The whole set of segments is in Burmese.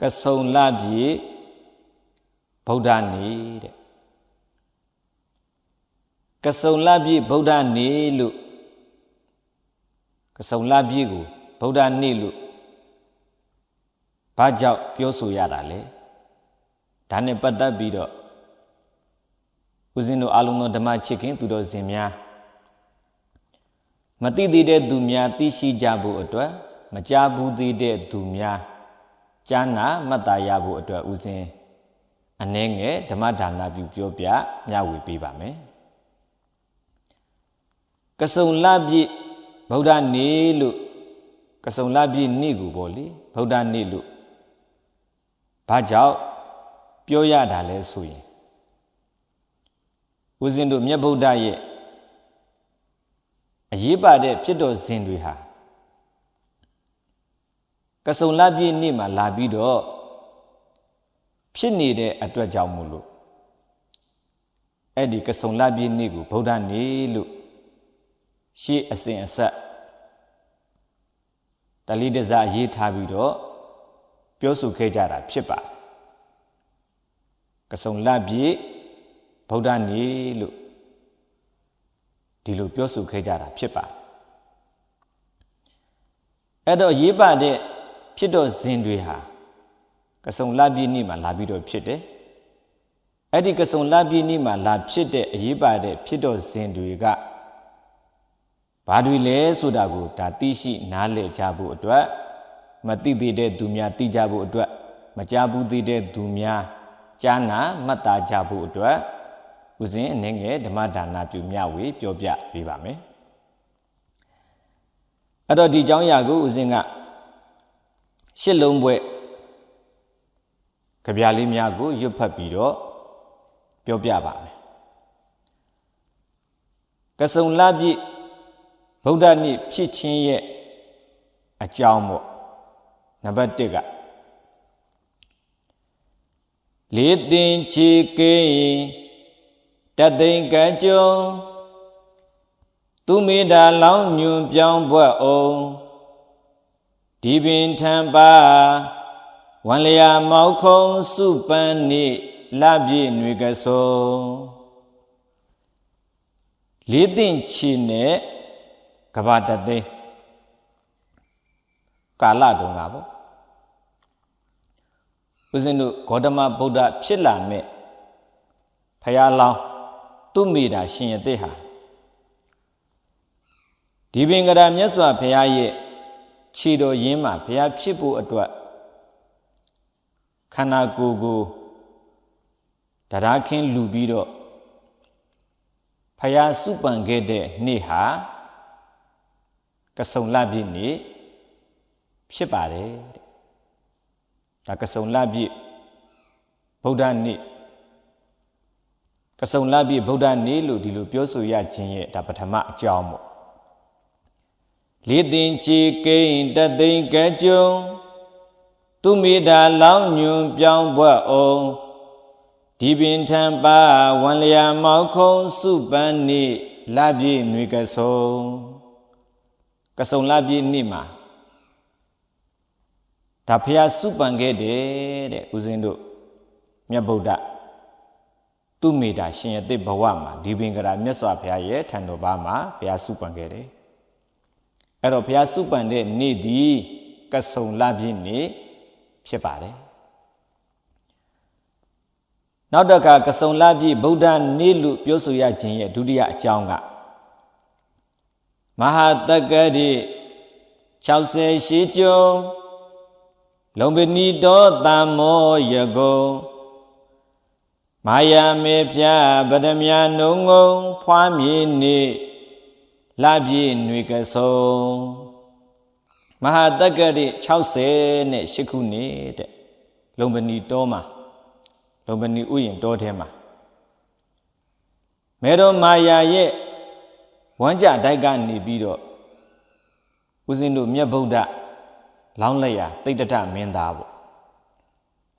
ကဆုံလပြည့်ဗုဒ္ဓနေ့တဲ့ကဆုံလပြည့်ဗုဒ္ဓနေ့လို့ကဆုံလပြည့်ကိုဗုဒ္ဓနေ့လို့ဘာကြောင့်ပြောဆိုရတာလဲဒါနဲ့ပတ်သက်ပြီးတော့ဦးဇင်းတို့အလုံးစုံဓမ္မချစ်ခင်သူတော်စင်များမသိသေးတဲ့သူများသိရှိကြဖို့အတွက်မကြားဘူးသေးတဲ့သူများ ကြားနာမှတ်သားရဖို့အတွက်ဦးဇင်းအနှဲငယ်ဓမ္မဒါနပြုပြောပြမျှဝေပေးပါမယ်ကဆုံလပြည့်ဗုဒ္ဓနေ့လို့ကဆုံလပြည့်နေ့ကိုပေါ့လေဗုဒ္ဓနေ့လို့ဘာကြောင့်ပြောရတာလဲဆိုရင်ဦးဇင်းတို့မြတ်ဗုဒ္ဓရဲ့အရေးပါတဲ့ဖြစ်တော်စဉ်တွေဟာ ကဆုံလပြည့်နေ့မှာလာပြီးတော့ဖြစ်နေတဲ့အတွက်ကြောင့်မို့လို့အဲ့ဒီကဆုံလပြည့်နေ့ကိုဗုဒ္ဓနေ့လို့ရှေးအစဉ်အဆက်တလိတစားရေးထားပြီးတော့ပြောဆိုခဲ့ကြတာဖြစ်ပါတယ်ကဆုံလပြည့်ဗုဒ္ဓနေ့လို့ဒီလိုပြောဆိုခဲ့ကြတာဖြစ်ပါတယ်အဲ့တော့ရေးပါတဲ့ ဖြစ်တော့ဇင်တွေဟာကဆုံလပြည့်နေ့မှာလာပြီးတော့ဖြစ်တယ်အဲ့ဒီကဆုံလပြည့်နေ့မှာလာဖြစ်တဲ့အရေးပါတဲ့ဖြစ်တော့ဇင်တွေကဘာတွေလဲဆိုတာကိုဒါသိရှိနားလည်ကြဖို့အတွက်မသိသေးတဲ့သူများသိကြဖို့အတွက်မကြားဘူးသေးတဲ့သူများကြားနာမှတ်သားကြဖို့အတွက်ဦးဇင်းအနေငယ်ဓမ္မဒါနပြုမျှဝေပြောပြပေးပါမယ်အဲ့တော့ဒီเจ้าရာကိုဦးဇင်းက ရှစ်လုံးဘွဲ့ကြပြလေးများကိုရွတ်ဖတ်ပြီးတော့ပြောပြပါမယ်ကဆုံလပြည့်ဗုဒ္ဓနေ့ဖြစ်ခြင်းရဲ့အကြောင်းပေါ့နံပါတ်1ကလေးတင်ချေကိတသိင်ကကြုံသူမေတာလောင်းညွန်ပြောင်းဘွက်အောင် ဒီပင်ထံပါဝံလျာမောက်ခုံစုပန်းနိလပြည့်ຫນွေကဆုံလေးတင်ချီနဲ့ကဘာတသိန်းကာလတုန်းကပေါ့ဦးဇင်းတို့ဂေါတမဗုဒ္ဓဖြစ်လာမဲ့ဖရာလောင်းသူမိတာရှင်ရတဲ့ဟာဒီပင်ကရာမြတ်စွာဘုရားရဲ့ ခြေတော်ရင်းမှာဘုရားဖြစ်ဖို့အတွက်ခန္ဓာကိုယ်ကိုတရားခင်းလူပြီးတော့ဖယားစုပန်ခဲ့တဲ့နေ့ဟာကဆုံလပြည့်နေ့ဖြစ်ပါတယ်ဒါကဆုံလပြည့်ဗုဒ္ဓနေ့ကဆုံလပြည့်ဗုဒ္ဓနေ့လို့ဒီလိုပြောဆိုရခြင်းရဲ့ဒါပထမအကြောင်းပေါ့ လေးတင်ချီကိန်းတသိင်ကကြုံသူမိတာလောင်းညွန်ပြောင်းဘွက်အောင်ဒီပင်ထံပါဝံလျာမောက်ခုံစုပန်းနိလပြည့်ຫນွေကဆုံကဆုံလပြည့်နေ့မှာဒါဖះစုပန်ခဲ့တယ်တဲ့ဦးဇင်းတို့မြတ်ဗုဒ္ဓသူမိတာရှင်ရတဲ့ဘဝမှာဒီပင်ကရာမြတ်စွာဘုရားရဲ့ထံတော်ဘာမှာဘုရားစုပန်ခဲ့တယ် အဲ့တော့ဘုရားစုပန်တဲ့နေ့ဒီကဆုံလပြည့်နေ့ဖြစ်ပါတယ်နောက်တကကဆုံလပြည့်ဗုဒ္ဓနေ့လို့ပြောဆိုရခြင်းရဲ့ဒုတိယအကြောင်းကမဟာတက္ကရိ60ရှိကျုံလုံပနီတော်တမ္မောယကုံမာယာမေဖြာဗဒမြနုံငုံဖွားမြေနေ လပြည့်ຫນွေကဆုံမဟာတက္ကရိ60နဲ့8ခုနေတဲ့လုံပနီတော်မှာလုံပနီဥယျင်တော်ထဲမှာမေတော်မာယာရဲ့ဝမ်းကြတိုက်ကနေပြီးတော့ဦးဇင်းတို့မြတ်ဗုဒ္ဓလောင်းလက်ရတိတ်တထမင်းသားပေါ့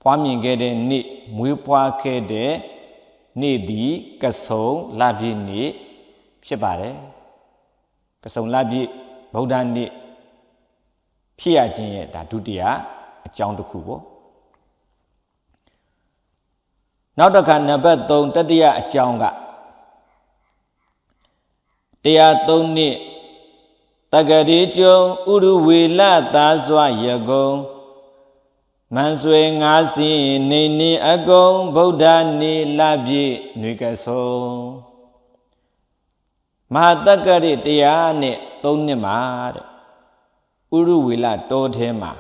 ဖွားမြင်ခဲ့တဲ့နေ့မွေးဖွားခဲ့တဲ့နေ့ဒီကဆုံလပြည့်နေ့ဖြစ်ပါတယ် ကဆုံလပြည့်ဗုဒ္ဓနေ့ဖြစ်ရခြင်းရဲ့ဒါဒုတိယအကြောင်းတစ်ခုပေါ့နောက်တစ်ခါနံပါတ်3တတိယအကြောင်းကတရား3နှစ်တက္ကရီကျုံဥရဝေလသာစွာယကုံမန်ဆွေငါးစင်းနေနေအကုံဗုဒ္ဓနေလပြည့်ຫນွေကဆုံး မဟာတက္ကရီတရားနဲ့၃နှစ်မှာတဲ့ဥရဝေလတောထဲမှာ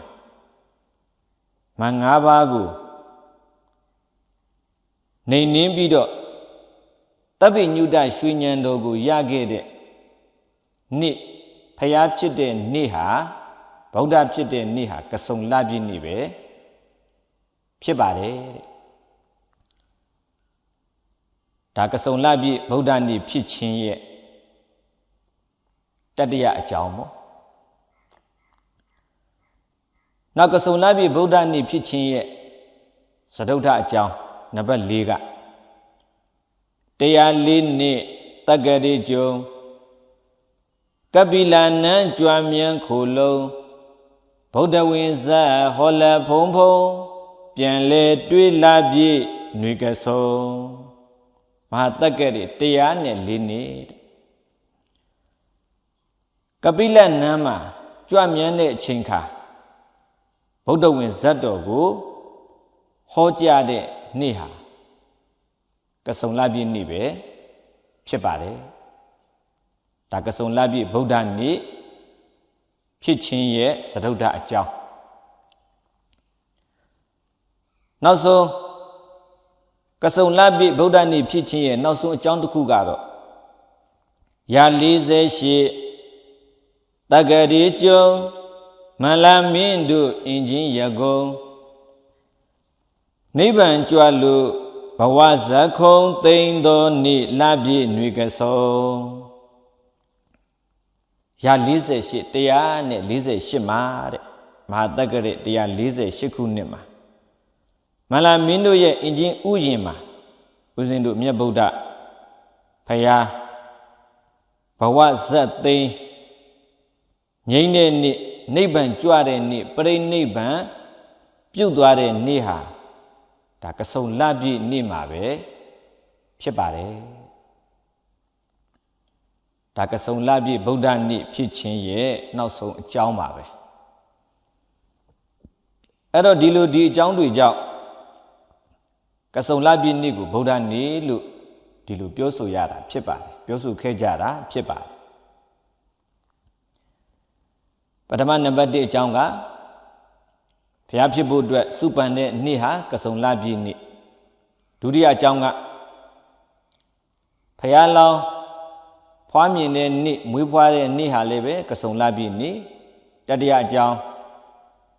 မန်၅ပါးကိုနေနင်းပြီးတော့တပ်ပိညုတရွှေဉဏ်တော်ကိုရခဲ့တဲ့နေ့ဖျားဖြစ်တဲ့နေ့ဟာဗုဒ္ဓဖြစ်တဲ့နေ့ဟာကစုံလပြည့်နေ့ပဲဖြစ်ပါတယ်တဲ့ဒါကစုံလပြည့်ဗုဒ္ဓနေ့ဖြစ်ခြင်းရဲ့ တတရအကြောင်းပေါ့နောက်ကစုံလပြည့်ဗုဒ္ဓနေ့ဖြစ်ခြင်းရဲ့သဒုဋ္ဌအကြောင်းနံပါတ်၄ကတရားလေးနှစ်တက္ကရီကျုံကပိလနံကြွမြန်းခိုလုံးဗုဒ္ဓဝင်းဇတ်ဟောလဖုံဖုံပြန်လေတွေးလာပြည့်ຫນွေကဆုံးမဟာတက္ကရီတရားနဲ့လေးနှစ် ကပိလနံမှာကြွမြန်းတဲ့အချိန်ခါဗုဒ္ဓဝင်းဇတ်တော်ကိုဟောကြားတဲ့နေ့ဟာကဆုံလပြည့်နေ့ပဲဖြစ်ပါတယ်ဒါကဆုံလပြည့်ဗုဒ္ဓနေ့ဖြစ်ခြင်းရဲ့သဒုဒ္ဓအကြောင်းနောက်ဆုံးကဆုံလပြည့်ဗုဒ္ဓနေ့ဖြစ်ခြင်းရဲ့နောက်ဆုံးအကြောင်းတစ်ခုကတော့ရာ48 တက္ကရီကျုံမလမင်းတို့အင်ဂျင်ရကုံနိဗ္ဗာန်ကြွလို့ဘဝဇခုံသိမ့်သောနေ့လပြည့်ຫນွေကဆုံးရာ48တရားနဲ့48မှာတဲ့မဟာတက္ကရ148ခုနှစ်မှာမလာမင်းတို့ရဲ့အင်ဂျင်ဥယျင်မှာဦးဇင်းတို့မြတ်ဗုဒ္ဓဖယားဘဝဇတ်သိမ့် ငြိမ့်တဲ့နေ့နိဗ္ဗာန်ကြွတဲ့နေ့ပြိဋိဘံပြုတ်သွားတဲ့နေ့ဟာဒါကဆုံလပြည့်နေ့မှာပဲဖြစ်ပါတယ်ဒါကဆုံလပြည့်ဗုဒ္ဓနေ့ဖြစ်ခြင်းရဲ့နောက်ဆုံးအကြောင်းပါပဲအဲ့တော့ဒီလိုဒီအကြောင်းတွေကြောင့်ကဆုံလပြည့်နေ့ကိုဗုဒ္ဓနေ့လို့ဒီလိုပြောဆိုရတာဖြစ်ပါတယ်ပြောဆိုခဲ့ကြတာဖြစ်ပါတယ် ပထမနံပါတ်1အကြောင်းကဘုရားဖြစ်ဖို့အတွက်စုပန်တဲ့နေ့ဟာကစုံလပြည့်နေ့ဒုတိယအကြောင်းကဘုရားလောင်းဖွားမြင်တဲ့နေ့မွေးဖွားတဲ့နေ့ဟာလည်းပဲကစုံလပြည့်နေ့တတိယအကြောင်း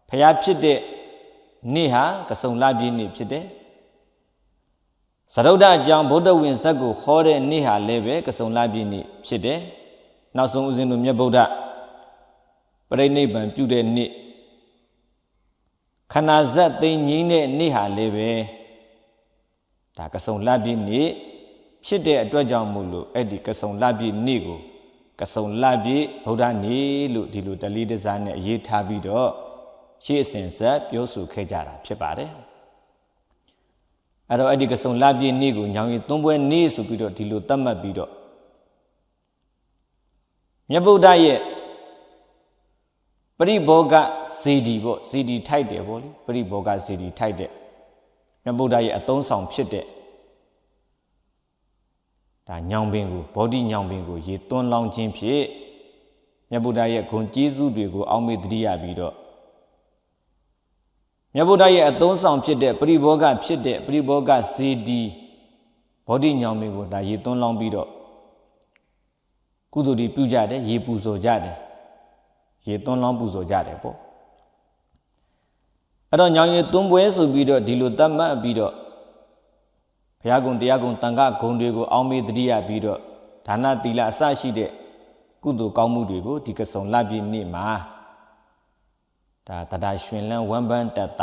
ဘုရားဖြစ်တဲ့နေ့ဟာကစုံလပြည့်နေ့ဖြစ်တယ်သရုဒ္ဓအကြောင်းဗုဒ္ဓဝင်ဇက်ကိုခေါ်တဲ့နေ့ဟာလည်းပဲကစုံလပြည့်နေ့ဖြစ်တယ်နောက်ဆုံးဦးဇင်းတို့မြတ်ဗုဒ္ဓ ပြိဋိဘံပြုတဲ့နေ့ခန္ဓာဇက်သိငြိမ့်တဲ့နေ့ဟာလည်းပဲဒါကစုံလပြည့်နေ့ဖြစ်တဲ့အတွက်ကြောင့်မို့လို့အဲ့ဒီကစုံလပြည့်နေ့ကိုကစုံလပြည့်ဗုဒ္ဓနေ့လို့ဒီလိုတလီတစားနဲ့အရေးထားပြီးတော့ရှေ့အစဉ်ဆက်ပြောဆိုခဲ့ကြတာဖြစ်ပါတယ်အဲ့တော့အဲ့ဒီကစုံလပြည့်နေ့ကိုညောင်ရီသွန်းပွဲနေ့ဆိုပြီးတော့ဒီလိုသတ်မှတ်ပြီးတော့မြတ်ဗုဒ္ဓရဲ့ ပရိဘောဂဇေဒီပေါ့ဇေဒီထိုက်တယ်ပေါ့လေပရိဘောဂဇေဒီထိုက်တဲ့မြတ်ဗုဒ္ဓရဲ့အသုံးဆောင်ဖြစ်တဲ့ဒါညောင်ပင်ကိုဘောဓိညောင်ပင်ကိုရေသွန်းလောင်းခြင်းဖြင့်မြတ်ဗုဒ္ဓရဲ့ဂုဏ်ကျေးဇူးတွေကိုအောက်မေ့တတိယပြီးတော့မြတ်ဗုဒ္ဓရဲ့အသုံးဆောင်ဖြစ်တဲ့ပရိဘောဂဖြစ်တဲ့ပရိဘောဂဇေဒီဘောဓိညောင်ပင်ကိုဒါရေသွန်းလောင်းပြီးတော့ကုသိုလ်တွေပြုကြတယ်ရေပူဇော်ကြတယ် ရေသွန်းလောင်းပူဇော်ကြတယ်ပေါ့အဲ့တော့ညောင်ရေသွန်းပွဲဆိုပြီးတော့ဒီလိုတတ်မှတ်ပြီးတော့ဘုရားကုံတရားကုံတန်ခဂုံတွေကိုအောင်းမေးတတိယပြီးတော့ဒါနသီလအစရှိတဲ့ကုသိုလ်ကောင်းမှုတွေကိုဒီကစုံလပြည့်နေ့မှာဒါတတာရှင်လန်းဝမ်းပန်းတတ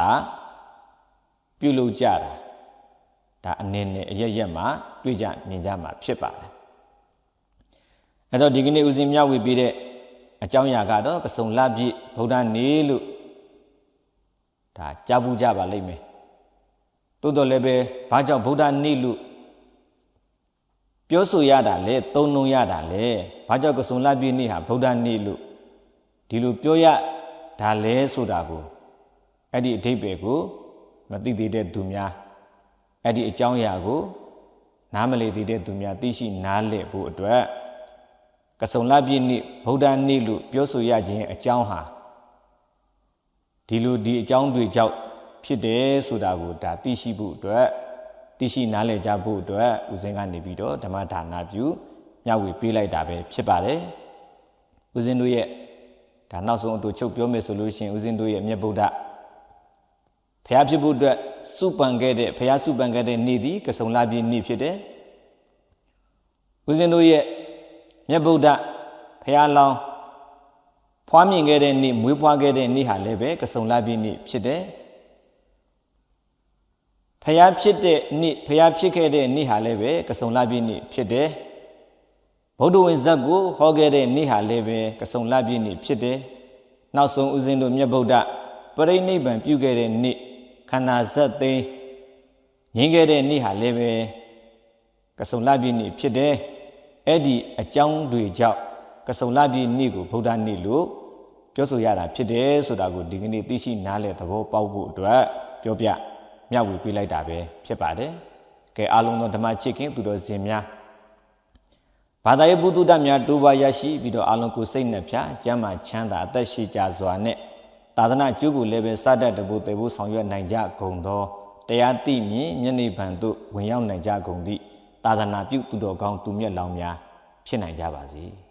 ပြုလုပ်ကြတာဒါအနေနဲ့အရရက်မှာတွေ့ကြမြင်ကြမှာဖြစ်ပါတယ်အဲ့တော့ဒီကနေ့ဦးဇင်းမြဝေပြတဲ့ အကြောင်းအရာကတော့ကစုံလပြည့်ဗုဒ္ဓနေ့လို့ဒါကြားဘူးကြပါလိမ့်မယ်တိုးတော်လည်းပဲဘာကြောင့်ဗုဒ္ဓနေ့လို့ပြောဆိုရတာလဲသုံးလုံးရတာလဲဘာကြောင့်ကစုံလပြည့်နေ့ဟာဗုဒ္ဓနေ့လို့ဒီလိုပြောရဒါလဲဆိုတာကိုအဲ့ဒီအဓိပ္ပာယ်ကိုမသိသေးတဲ့သူများအဲ့ဒီအကြောင်းအရာကိုနားမလည်သေးတဲ့သူများသိရှိနားလည်ဖို့အတွက် ကစုံလပြည့်နေ့ဗုဒ္ဓနေ့လို့ပြောဆိုရခြင်းအကြောင်းဟာဒီလိုဒီအကြောင်းတွေကြောင့်ဖြစ်တယ်ဆိုတာကိုဒါသိရှိဖို့အတွက်သိရှိနားလည်ကြဖို့အတွက်ဦးစင်းကနေပြီးတော့ဓမ္မဒါနပြုမျှဝေပေးလိုက်တာပဲဖြစ်ပါတယ်ဦးစင်းတို့ရဲ့ဒါနောက်ဆုံးအတူချုပ်ပြောမယ်ဆိုလို့ရှိရင်ဦးစင်းတို့ရဲ့မြတ်ဗုဒ္ဓဖျားဖြစ်ဖို့အတွက်စုပန်ခဲ့တဲ့ဖျားစုပန်ခဲ့တဲ့နေ့ဒီကစုံလာပြည့်နေ့ဖြစ်တယ်ဦးဇင်းတို့ရဲ့ မြတ်ဗုဒ္ဓဖျားလောင်းဖွားမြင်ခဲ့တဲ့နေ့မွေးဖွားခဲ့တဲ့နေ့ဟာလည်းပဲကစုံလာပြည့်နေ့ဖြစ်တယ်ဖျားဖြစ်တဲ့နေ့ဖျားဖြစ်ခဲ့တဲ့နေ့ဟာလည်းပဲကစုံလာပြည့်နေ့ဖြစ်တယ်ဗုဒ္ဓဝင်ဇက်ကိုဟောခဲ့တဲ့နေ့ဟာလည်းပဲကစုံလာပြည့်နေ့ဖြစ်တယ်နောက်ဆုံးဦးဇင်းတို့မြတ်ဗုဒ္ဓပရိနိဗ္ဗာန်ပြုခဲ့တဲ့နေ့ခန္ဓာဇက်သိမ်းငင်းခဲ့တဲ့နေ့ဟာလည်းပဲကစုံလပြည့်နေ့ဖြစ်တယ် အဲ့ဒီအကြောင်းတွေကြောင့်ကစုံလပြည့်နေ့ကိုဗုဒ္ဓနေ့လို့ပြောဆိုရတာဖြစ်တယ်ဆိုတာကိုဒီကနေ့သိရှိနားလည်သဘောပေါက်ဖို့အတွက်ပြောပြမျှဝေပေးလိုက်တာပဲဖြစ်ပါတယ်ကဲအားလုံးသောဓမ္မချစ်ခင်သူတော်စင်များဘာသာရေးပုဒ္ဒများတိုးပွားရရှိပြီးတော့အားလုံးကိုစိတ်နှပြကျမ်းမာချမ်းသာအသက်ရှိကြစွာနဲ့သာသနာကျုပ်ကိုလည်းပဲစတတ်တဖို့တေဖို့ဆောင်ရွက်နိုင်ကြကုန်သောတရားသိမြင်မျက်နှိဗံသို့ဝင်ရောက်နိုင်ကြကုန်သည့် သာသနာပြုသူတော်ကောင်းသူမြတ်လောင်များဖြစ်နိုင်ကြပါစေ။